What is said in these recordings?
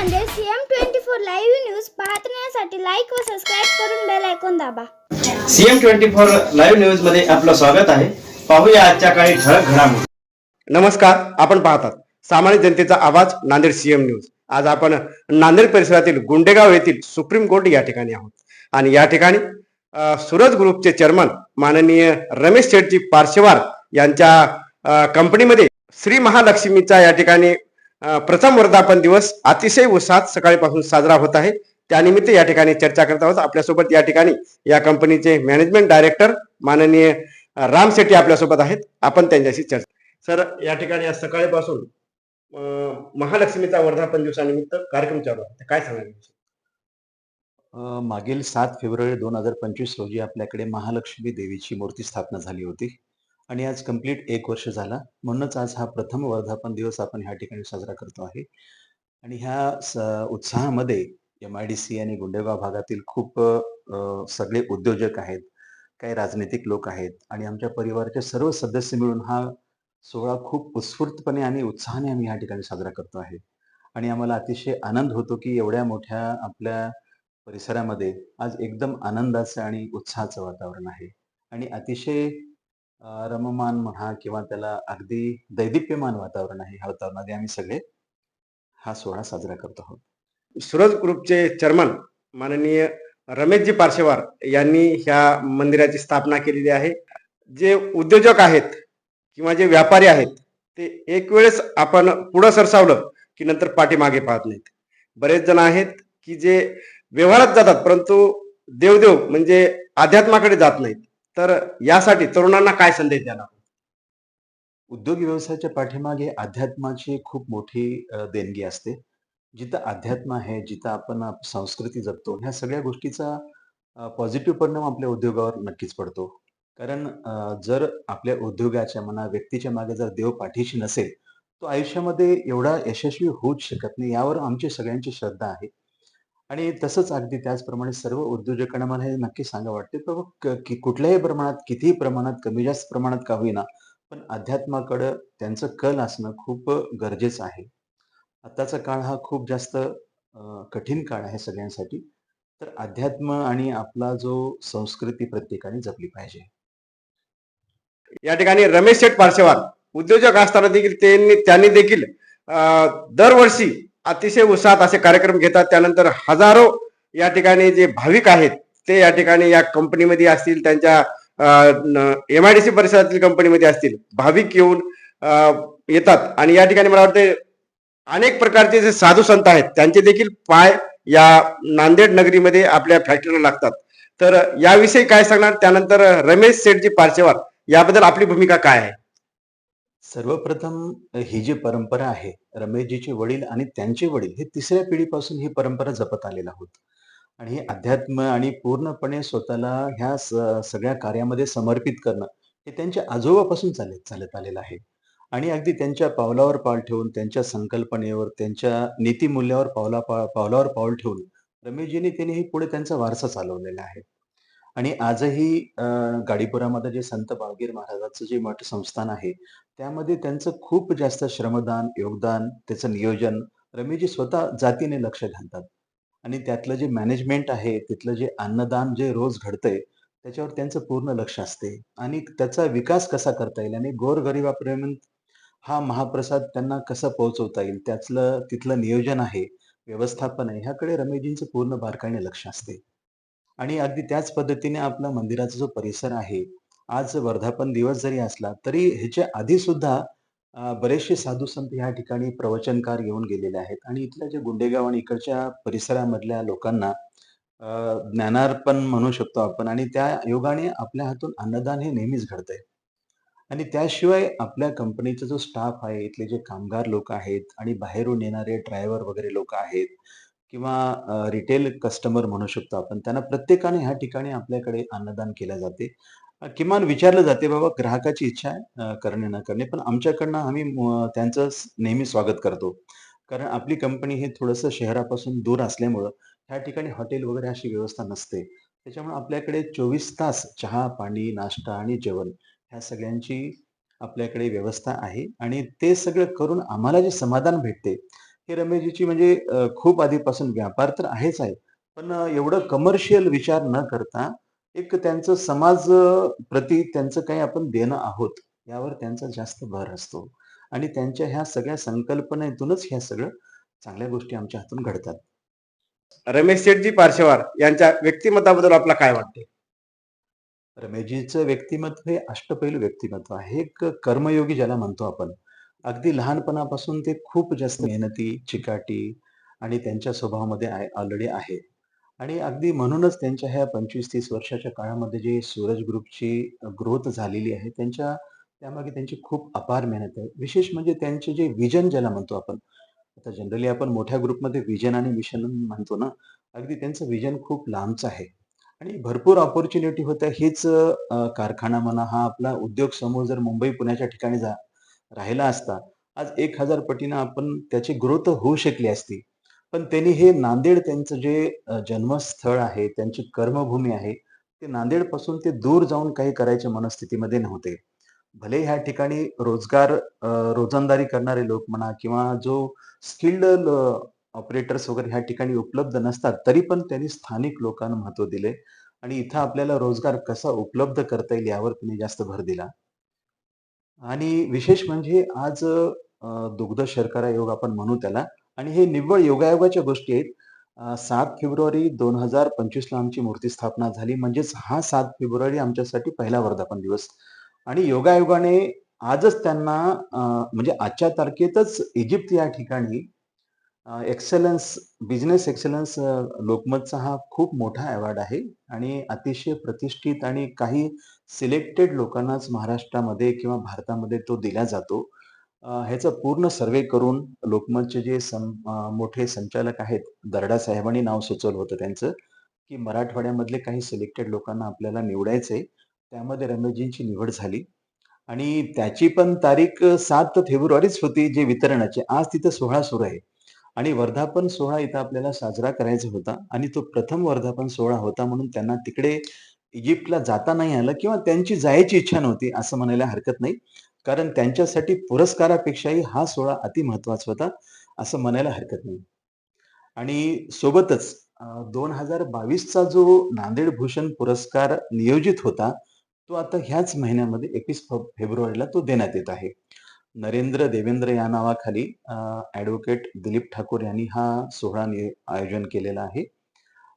Nanded CM twenty four live news पाहण्यासाठी like व subscribe करून बेल ऐकून दाबा. सीएम ट्वेंटी फोर लाईव्ह न्यूजमध्ये आपलं स्वागत आहे. पाहूया आजच्या काही ठळक घडामोडी. नमस्कार आपण पाहतात सामान्य जनतेचा आवाज नांदेड सीएम न्यूज आज आपण नांदेड परिसरातील गुंडेगाव येथील सुप्रीम कोर्ट या ठिकाणी आहोत. आणि या ठिकाणी सूरज ग्रुपचे चेअरमन माननीय रमेश शेठजी पारशेवार यांच्या कंपनीमध्ये श्री महालक्ष्मीचा या ठिकाणी प्रथम वर्धापन दिवस अतिशय उत्साहात सकाळीपासून साजरा होत आहे. त्यानिमित्त या ठिकाणी चर्चा करत आहोत. आपल्यासोबत या ठिकाणी या कंपनीचे मॅनेजमेंट डायरेक्टर माननीय राम शेट्टी आपल्यासोबत आहेत. आपण त्यांच्याशी चर्चा सर या ठिकाणी आज सकाळीपासून महालक्ष्मीचा वर्धापन दिवसानिमित्त कार्यक्रम चालू आहे. काय सांगायचं मागील सात फेब्रुवारी दोन हजार पंचवीस रोजी आपल्याकडे महालक्ष्मी देवीची मूर्ती स्थापना झाली होती. आणि आज कंप्लीट एक वर्ष झाला. म्हणूनच आज हा प्रथम वर्धापन दिवस आपण ह्या ठिकाणी साजरा करतो आहे. आणि ह्या स- उत्साहामध्ये एम आय डी सी आणि गुंडेगाव भागातील खूप सगळे उद्योजक आहेत. काही राजनैतिक लोक आहेत. आणि आमच्या परिवाराचे सर्व सदस्य मिळून हा सोहळा खूप उत्स्फूर्तपणे आणि उत्साहाने आम्ही ह्या ठिकाणी साजरा करतो आहे. आणि आम्हाला अतिशय आनंद होतो की एवढ्या मोठ्या आपल्या परिसरामध्ये आज एकदम आनंदाचं आणि उत्साहाचं वातावरण आहे. आणि अतिशय रममान म्हणा किंवा त्याला अगदी दैदिप्यमान वातावरण आहे ह्या वातावरणामध्ये आम्ही सगळे हा सोहळा साजरा करतो आहोत. सूरज ग्रुपचे चेअरमन माननीय रमेशजी पार्शेवार यांनी ह्या मंदिराची स्थापना केलेली आहे. जे उद्योजक आहेत किंवा जे व्यापारी आहेत ते एक वेळेस आपण पुढं सरसावलं की नंतर पाठीमागे पाहत नाहीत. बरेच जण आहेत की जे व्यवहारात जातात परंतु देवदेव म्हणजे अध्यात्माकडे जात नाहीत. तर यासाठी तरुणांना काय संदेश द्याला उद्योग व्यवसायाच्या पाठीमागे अध्यात्माची खूप मोठी देणगी असते. जिथं अध्यात्म आहे जिथं आपण संस्कृती जपतो ह्या सगळ्या गोष्टीचा पॉझिटिव्ह परिणाम आपल्या उद्योगावर नक्कीच पडतो. कारण जर आपल्या उद्योगाच्या म्हणा व्यक्तीच्या मागे जर देव पाठीशी नसेल तो आयुष्यामध्ये एवढा यशस्वी होऊच शकत नाही यावर आमची सगळ्यांची श्रद्धा आहे. आणि तसंच अगदी त्याचप्रमाणे सर्व उद्योजकांना मला हे नक्की सांगा वाटते बाबा की कुठल्याही प्रमाणात कितीही प्रमाणात कमी जास्त प्रमाणात का होईना पण अध्यात्माकडं त्यांचं कल असणं खूप गरजेचं आहे. आताचा काळ हा खूप जास्त कठीण काळ आहे सगळ्यांसाठी. तर अध्यात्म आणि आपला जो संस्कृती प्रत्येकाने जपली पाहिजे. या ठिकाणी रमेश शेठ पारसेवार उद्योजक असताना देखील त्यांनी त्यांनी देखील दरवर्षी अतिशय उत्साहात असे कार्यक्रम घेतात. त्यानंतर हजारो या ठिकाणी जे भाविक आहेत ते या ठिकाणी या कंपनीमध्ये असतील त्यांच्या एम आय डी सी परिसरातील कंपनीमध्ये असतील भाविक येऊन येतात. आणि या ठिकाणी मला वाटते अनेक प्रकारचे जे साधू संत आहेत त्यांचे देखील पाय या नांदेड नगरीमध्ये आपल्या फॅक्टरीला लागतात. तर याविषयी काय सांगणार? त्यानंतर रमेश शेठजी पारशेवार याबद्दल आपली भूमिका काय आहे? सर्वप्रथम ही जी परंपरा आहे रमेशजीचे वडील आणि त्यांचे वडील हे तिसऱ्या पिढीपासून ही परंपरा जपत आलेला आहोत आणि हे अध्यात्म आणि पूर्णपणे स्वतःला ह्या स- सगळ्या कार्यामध्ये समर्पित करणं हे त्यांच्या आजोबापासून चालत चालत आलेलं आहे. आणि अगदी त्यांच्या पावलावर पाल ठेवून त्यांच्या संकल्पनेवर त्यांच्या नीतिमूल्यावर पावला पा- पावलावर पाऊल ठेवून रमेशजींनी त्यांनी हे पुढे त्यांचा वारसा चालवलेला आहे. आणि आजही गाडीपुरामध्ये जे संत बाळगीर महाराजांचं जे मठ संस्थान आहे त्यामध्ये त्यांचं खूप जास्त श्रमदान योगदान त्याचं नियोजन रमेशजी स्वतः जातीने लक्ष घालतात. आणि त्यातलं जे मॅनेजमेंट आहे तिथलं जे अन्नदान जे रोज घडतंय त्याच्यावर त्यांचं पूर्ण लक्ष असते. आणि त्याचा विकास कसा करता येईल आणि गोरगरिबापर्यंत हा महाप्रसाद त्यांना कसा पोहोचवता येईल त्यातलं तिथलं नियोजन आहे व्यवस्थापन आहे ह्याकडे रमेशजींचं पूर्ण बारकाईने लक्ष असते. आणि अगदी त्याच पद्धतीने आपला मंदिराचा जो परिसर आहे आज वर्धापन दिवस जरी असला तरी ह्याच्या आधी सुद्धा बरेचसे साधू संत ह्या ठिकाणी प्रवचनकार येऊन गेलेले आहेत. आणि इथल्या जे गुंडेगाव आणि इकडच्या परिसरामधल्या लोकांना ज्ञानार्पण म्हणू शकतो आपण आणि त्या योगाने आपल्या हातून अन्नदान हे नेहमीच घडतंय. आणि त्याशिवाय आपल्या कंपनीचा जो स्टाफ आहे इथले जे कामगार लोक आहेत आणि बाहेरून येणारे ड्रायव्हर वगैरे लोक आहेत किंवा रिटेल कस्टमर म्हणू शकतो आपण त्यांना प्रत्येकाने ह्या ठिकाणी आपल्याकडे अन्नदान केले जाते. किमान विचारलं जाते बाबा ग्राहकाची इच्छा आहे करणे न करणे पण आमच्याकडनं आम्ही त्यांचं नेहमी स्वागत करतो. कारण आपली कंपनी हे थोडंसं शहरापासून दूर असल्यामुळं ह्या ठिकाणी हॉटेल वगैरे अशी व्यवस्था नसते. त्याच्यामुळे आपल्याकडे चोवीस तास चहा पाणी नाश्ता आणि जेवण ह्या सगळ्यांची आपल्याकडे व्यवस्था आहे. आणि ते सगळं करून आम्हाला जे समाधान भेटते हे रमेशजीची म्हणजे खूप आधीपासून व्यापार तर आहेच आहे. पण एवढं कमर्शियल विचार न करता एक त्यांचं समाज प्रती त्यांचं काही आपण देणं आहोत, यावर त्यांचा जास्त भर असतो. आणि त्यांच्या ह्या सगळ्या संकल्पनेतूनच ह्या सगळं चांगल्या गोष्टी आमच्या हातून घडतात. रमेश शेठजी पार्शेवार यांच्या व्यक्तिमत्वाबद्दल आपला काय वाटते रमेशजीचं व्यक्तिमत्व हे अष्टपैलू व्यक्तिमत्व आहे. एक कर्मयोगी ज्याला म्हणतो आपण. अगदी लहानपणापासून ते खूप जास्त मेहनती, चिकाटी आणि त्यांच्या स्वभावामध्ये ऑलरेडी आहे. आणि अगदी म्हणूनच त्यांच्या ह्या 25-30 वर्षाच्या काळामध्ये जे सूरज ग्रुपची ग्रोथ झालेली आहे, त्यांच्या त्यामागे त्यांची खूप अपार मेहनत आहे. विशेष म्हणजे त्यांचे जे विजन ज्याला म्हणतो आपण. आता जनरली आपण मोठ्या ग्रुपमध्ये व्हिजन आणि मिशन म्हणतो ना, अगदी त्यांचं व्हिजन खूप लांबचं आहे. आणि भरपूर अपॉर्च्युनिटी होत्या. हीच कारखाना म्हणा, हा आपला उद्योग समूह जर मुंबई, पुण्याच्या ठिकाणी जा राहिला असता, आज एक हजार पटीनं आपण त्याची ग्रोथ होऊ शकली असती. पण त्यांनी हे नांदेड त्यांचं जे जन्मस्थळ आहे, त्यांची कर्मभूमी आहे, ते नांदेडपासून ते दूर जाऊन काही करायच्या मनस्थितीमध्ये नव्हते. भले ह्या ठिकाणी रोजगार रोजंदारी करणारे लोक म्हणा किंवा जो स्किल्ड ऑपरेटर्स वगैरे ह्या ठिकाणी उपलब्ध नसतात, तरी पण त्यांनी स्थानिक लोकांना महत्त्व दिले आणि इथं आपल्याला रोजगार कसा उपलब्ध करता येईल यावर त्यांनी जास्त भर दिला. आणि विशेष म्हणजे आज दुग्ध शर्करा योग आपण म्हणू त्याला आणि हे निव्वळ योगायोगाच्या गोष्टी आहेत. सात फेब्रुवारी दोन हजार पंचवीसला आमची मूर्ती स्थापना झाली. म्हणजेच हा सात फेब्रुवारी आमच्यासाठी पहिला वर्धापन दिवस आणि योगायोगाने आजच त्यांना म्हणजे आजच्या तारखेतच इजिप्त या ठिकाणी एक्सलन्स बिझनेस एक्सलन्स लोकमतचा हा खूप मोठा अवॉर्ड आहे आणि अतिशय प्रतिष्ठित आणि काही सिलेक्टेड लोकांनाच महाराष्ट्रामध्ये किंवा भारतामध्ये तो दिला जातो. ह्याचं ह्याचा पूर्ण सर्वे करून लोकमतचे जे सं मोठे संचालक आहेत, दर्डा साहेबांनी नाव सुचवलं होतं त्यांचं, की मराठवाड्यामधले काही सिलेक्टेड लोकांना आपल्याला निवडायचे त्यामध्ये रमेशजींची निवड झाली आणि त्याची पण तारीख सात फेब्रुवारीच होती जे वितरणाची. आज तिथं सोहळा सुरू आहे आणि वर्धापन सोहळा इथं आपल्याला साजरा करायचा होता आणि तो प्रथम वर्धापन सोहळा होता म्हणून त्यांना तिकडे इजिप्तला जाता नाही आलं किंवा त्यांची जायची इच्छा नव्हती असं म्हणायला हरकत नाही. कारण त्यांच्यासाठी पुरस्कारापेक्षाही हा सोहळा अतिमहत्वाचा होता, असं म्हणायला हरकत नाही. आणि सोबतच दोन हजार बावीसचा जो नांदेड भूषण पुरस्कार नियोजित होता, तो आता ह्याच महिन्यामध्ये 21 फ फेब्रुवारीला तो देण्यात येत आहे. नरेंद्र देवेंद्र या नावाखाली ॲडव्होकेट दिलीप ठाकूर यांनी हा सोहळा आयोजन केलेला आहे.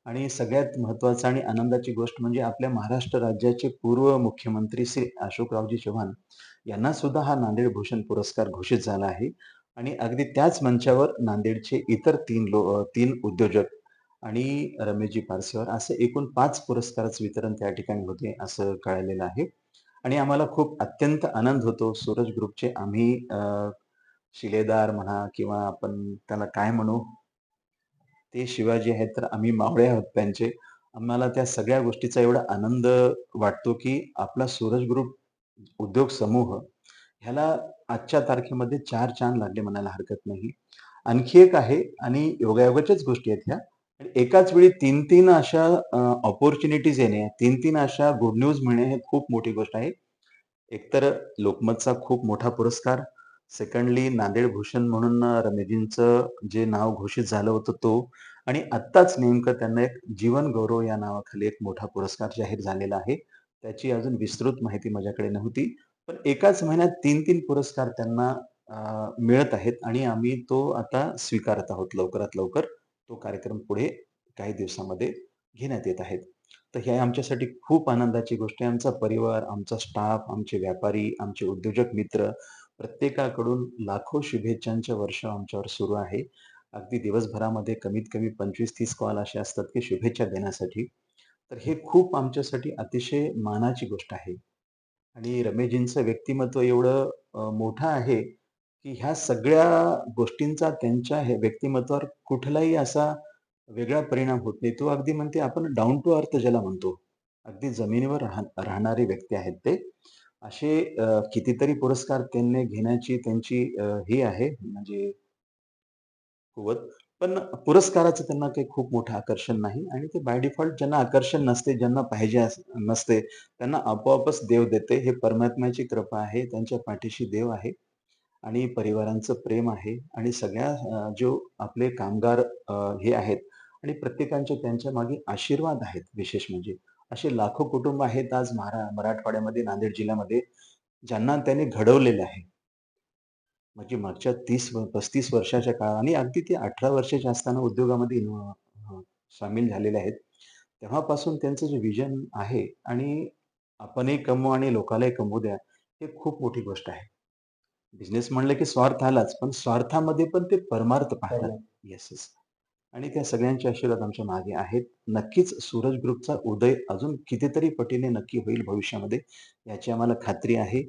आणि सगळ्यात महत्त्वाचं आणि आनंदाची गोष्ट म्हणजे आपल्या महाराष्ट्र राज्याचे पूर्व मुख्यमंत्री श्री अशोकरावजी चव्हाण यांना सुद्धा हा नांदेड भूषण पुरस्कार घोषित झाला आहे. आणि अगदी त्याच मंचावर नांदेडचे इतर तीन लो तीन उद्योजक आणि रमेशजी पारसेवर असे एकूण पाच पुरस्काराचं वितरण त्या ठिकाणी होते असं कळालेलं आहे. आणि आम्हाला खूप अत्यंत आनंद होतो. सूरज ग्रुपचे आम्ही शिलेदार म्हणा किंवा आपण त्याला काय म्हणू? ते शिवाजी आहेत, तर आम्ही मावळे आहोत त्यांचे. आम्हाला त्या सगळ्या गोष्टीचा एवढा आनंद वाटतो, की आपला सूरज ग्रुप उद्योग समूह ह्याला आजच्या तारखेमध्ये चार चांद लागले म्हणायला हरकत नाही. आणखी एक आहे आणि योगायोगाच्याच गोष्टी आहेत ह्या. एकाच वेळी 3-3 अशा ऑपॉर्च्युनिटीज येणे, 3-3 अशा गुड न्यूज मिळणे हे खूप मोठी गोष्ट आहे. एकतर लोकमतचा खूप मोठा पुरस्कार, सेकंडली नांदेड भूषण म्हणून रमेजींचं जे नाव घोषित झालं होतं तो आणि आत्ताच नेमकं त्यांना एक जीवन गौरव या नावाखाली एक मोठा पुरस्कार जाहीर झालेला आहे. त्याची अजून विस्तृत माहिती माझ्याकडे नव्हती. पण एकाच महिन्यात 3-3 पुरस्कार त्यांना मिळत आहेत आणि आम्ही तो आता स्वीकारत आहोत लवकरात लवकर. तो कार्यक्रम पुढे काही दिवसामध्ये घेण्यात येत आहेत. तर हे आमच्यासाठी खूप आनंदाची गोष्ट आहे. आमचा परिवार, आमचा स्टाफ, आमचे व्यापारी, आमचे उद्योजक मित्र प्रत्येकाकडून लाखो शुभेच्छांचं वर्ष आमच्यावर सुरू आहे. अगदी दिवसभरामध्ये कमीत कमी 25-30 कॉल असे असतात, की शुभेच्छा देण्यासाठी. तर हे खूप आमच्यासाठी अतिशय मानाची गोष्ट आहे. आणि रमेशजींचं व्यक्तिमत्व एवढं मोठं आहे, की ह्या सगळ्या गोष्टींचा त्यांच्या हे व्यक्तिमत्वावर कुठलाही असा वेगळा परिणाम होत नाही. तो अगदी म्हणते आपण डाऊन टू अर्थ ज्याला म्हणतो. अगदी जमिनीवर राहणारे व्यक्ती आहेत ते. असे कितीतरी पुरस्कार त्यांनी घेण्याची त्यांची ही आहे म्हणजे कुवत. पण पुरस्काराचं त्यांना काही खूप मोठं आकर्षण नाही आणि ते बाय डिफॉल्ट ज्यांना आकर्षण नसते, ज्यांना पाहिजे नसते, त्यांना आपोआपच देव देते. हे परमात्म्याची कृपा आहे. त्यांच्या पाठीशी देव आहे. आणि परिवारांचं प्रेम आहे आणि सगळ्या जो आपले कामगार हे आहेत आणि प्रत्येकांचे त्यांच्या मागे आशीर्वाद आहेत विशेष म्हणजे असे लाखो कुटुंब आहेत आज महारा मराठवाड्यामध्ये नांदेड जिल्ह्यामध्ये ज्यांना त्याने घडवलेलं आहे. म्हणजे मागच्या तीस पस्तीस वर्षाच्या काळात आणि अगदी ते अठरा वर्षाचे असताना उद्योगामध्ये सामील झालेले आहेत तेव्हापासून त्यांचं जे विजन आहे आणि आपणही कमवू आणि लोकांनाही कमवू द्या हे खूप मोठी गोष्ट आहे. बिझनेस म्हणलं की स्वार्थ आलाच पण स्वार्थामध्ये पण ते परमार्थ पाहतात. येस येस आणि त्या सगळ्यांचे आशीर्वाद आमच्या मागे आहेत. नक्कीच सूरज ग्रुपचा उदय अजून कितीतरी पटीने नक्की होईल भविष्यामध्ये याची आम्हाला खात्री आहे.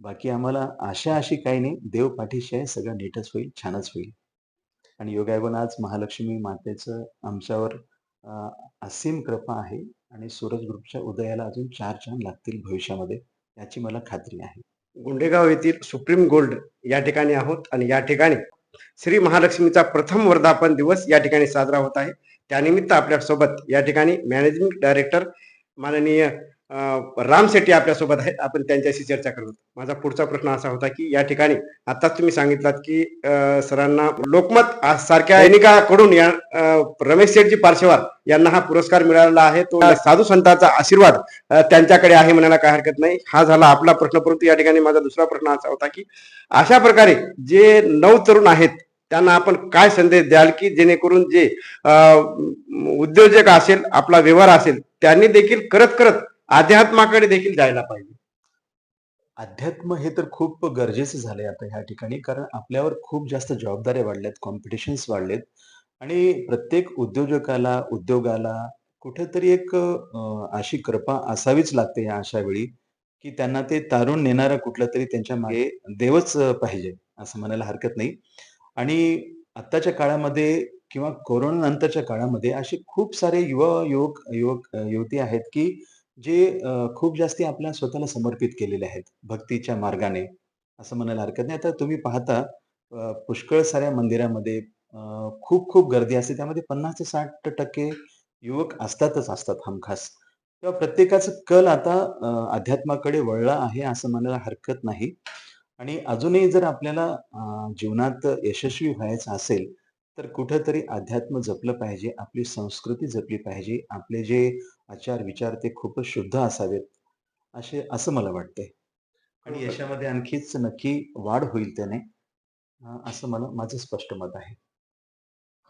बाकी आम्हाला आशा अशी काही नाही देव पाठीशी आहे सगळं नीटच होईल छानच होईल. आणि योगायवन आज महालक्ष्मी मातेचं आमच्यावर असीम कृपा आहे आणि सूरज ग्रुपच्या उदयाला अजून चार चांद लागतील भविष्यामध्ये याची मला खात्री आहे. गुंडेगाव येथील सुप्रीम गोल्ड या ठिकाणी आहोत आणि या ठिकाणी श्री महालक्ष्मीचा प्रथम वर्धापन दिवस या ठिकाणी साजरा होत आहे. त्यानिमित्त आपल्यासोबत या ठिकाणी मॅनेजिंग डायरेक्टर माननीय राम शेट्टी आपल्यासोबत आहेत. आपण त्यांच्याशी चर्चा करत. माझा पुढचा प्रश्न असा होता की या ठिकाणी आताच तुम्ही सांगितलात की अं, सरांना लोकमत सारख्या दैनिकाकडून या रमेश शेठजी पार्शेवार यांना हा पुरस्कार मिळालेला आहे. तो साधू संतांचा आशीर्वाद त्यांच्याकडे आहे म्हणायला काय हरकत नाही. हा झाला आपला प्रश्न. परंतु या ठिकाणी माझा दुसरा प्रश्न असा होता की अशा प्रकारे जे नऊ तरुण आहेत त्यांना आपण काय संदेश द्याल की जेणेकरून जे उद्योजक असेल आपला व्यवहार असेल त्यांनी देखील करत करत अध्यात्माकडे देखील जायला पाहिजे. अध्यात्म हे तर खूप गरजेचं झालंय आता ह्या ठिकाणी कारण आपल्यावर खूप जास्त जबाबदाऱ्या वाढल्यात कॉम्पिटिशन्स वाढलेत. आणि प्रत्येक उद्योजकाला उद्योगाला कुठेतरी एक अशी कृपा असावीच लागते या अशा वेळी की त्यांना ते तारून नेणारा कुठलं तरी त्यांच्या मागे देवच पाहिजे असं म्हणायला हरकत नाही. आणि आत्ताच्या काळामध्ये किंवा कोरोना नंतरच्या काळामध्ये असे खूप सारे युवा युवक युवक युवती आहेत की जे अ, खूप जास्ती आपल्या स्वतःला समर्पित केलेले आहेत भक्तीच्या मार्गाने असं म्हणायला हरकत नाही. आता तुम्ही पाहता अ, पुष्कळ साऱ्या मंदिरामध्ये अ, खूप खूप गर्दी असते. त्यामध्ये पन्नास ते साठ टक्के युवक असतातच असतात हमखास. तेव्हा प्रत्येकाचं कल आता अ, अध्यात्माकडे वळला आहे असं म्हणायला हरकत नाही. आणि अजूनही जर आपल्याला अ, जीवनात यशस्वी व्हायचं असेल तर कुठंतरी अध्यात्म जपलं पाहिजे आपली संस्कृती जपली पाहिजे आपले जे आचार विचार ते खूपच शुद्ध असावेत असे असं मला वाटतंय. आणि. यशामध्ये आणखीच नक्की वाढ होईल त्याने असं मला माझं स्पष्ट मत आहे.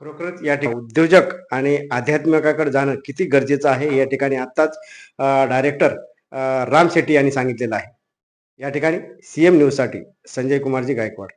खरोखरच या ठिकाणी उद्योजक आणि आध्यात्मिकाकडे जाणं किती गरजेचं आहे या ठिकाणी आत्ताच डायरेक्टर राम शेट्टी यांनी सांगितलेलं आहे. या ठिकाणी सीएम न्यूजसाठी संजय कुमारजी गायकवाड.